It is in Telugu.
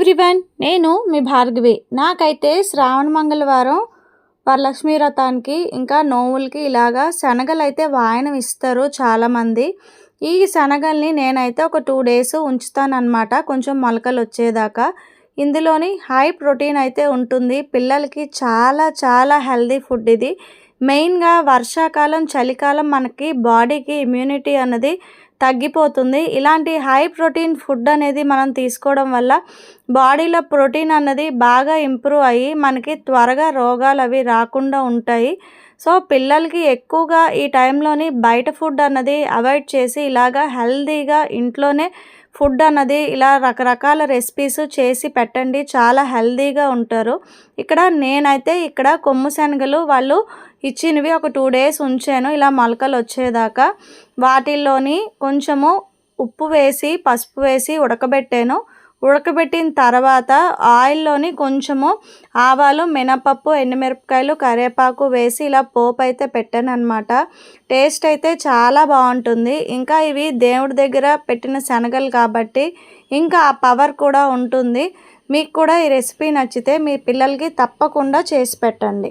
ఎవ్రీవన్ నేను మీ భార్గవి. నాకైతే శ్రావణ మంగళవారం వరలక్ష్మి వ్రతానికి ఇంకా నోవులకి ఇలాగా శనగలు అయితే వాయనం ఇస్తారు చాలామంది. ఈ శనగల్ని నేనైతే ఒక టూ డేస్ ఉంచుతానమాట కొంచెం మొలకలు వచ్చేదాకా. ఇందులోని హై ప్రోటీన్ అయితే ఉంటుంది. పిల్లలకి చాలా చాలా హెల్దీ ఫుడ్ ఇది. మెయిన్గా వర్షాకాలం చలికాలం మనకి బాడీకి ఇమ్యూనిటీ అన్నది తగ్గిపోతుంది. ఇలాంటి హై ప్రోటీన్ ఫుడ్ అనేది మనం తీసుకోవడం వల్ల బాడీలో ప్రోటీన్ అన్నది బాగా ఇంప్రూవ్ అయ్యి మనకి త్వరగా రోగాలు అవి రాకుండా ఉంటాయి. సో పిల్లలకి ఎక్కువగా ఈ టైంలోని బయట ఫుడ్ అన్నది అవాయిడ్ చేసి ఇలాగా హెల్దీగా ఇంట్లోనే ఫుడ్ అన్నది ఇలా రకరకాల రెసిపీస్ చేసి పెట్టండి. చాలా హెల్దీగా ఉంటారు. ఇక్కడ నేనైతే ఇక్కడ కొమ్ము శనగలు వాళ్ళు ఇచ్చినవి ఒక టూ డేస్ ఉంచాను. ఇలా మొలకలు వచ్చేదాకా వాటిల్లోని కొంచెము ఉప్పు వేసి పసుపు వేసి ఉడకబెట్టాను. ఉడకబెట్టిన తర్వాత ఆయిల్లోని కొంచెము ఆవాలు మినపప్పు ఎండుమిరపకాయలు కరివేపాకు వేసి ఇలా పోపు అయితే పెట్టాను అనమాట టేస్ట్ అయితే చాలా బాగుంటుంది. ఇంకా ఇవి దేవుడి దగ్గర పెట్టిన శనగలు కాబట్టి ఇంకా ఆ పవర్ కూడా ఉంటుంది. మీకు కూడా ఈ రెసిపీ నచ్చితే మీ పిల్లలకి తప్పకుండా చేసి పెట్టండి.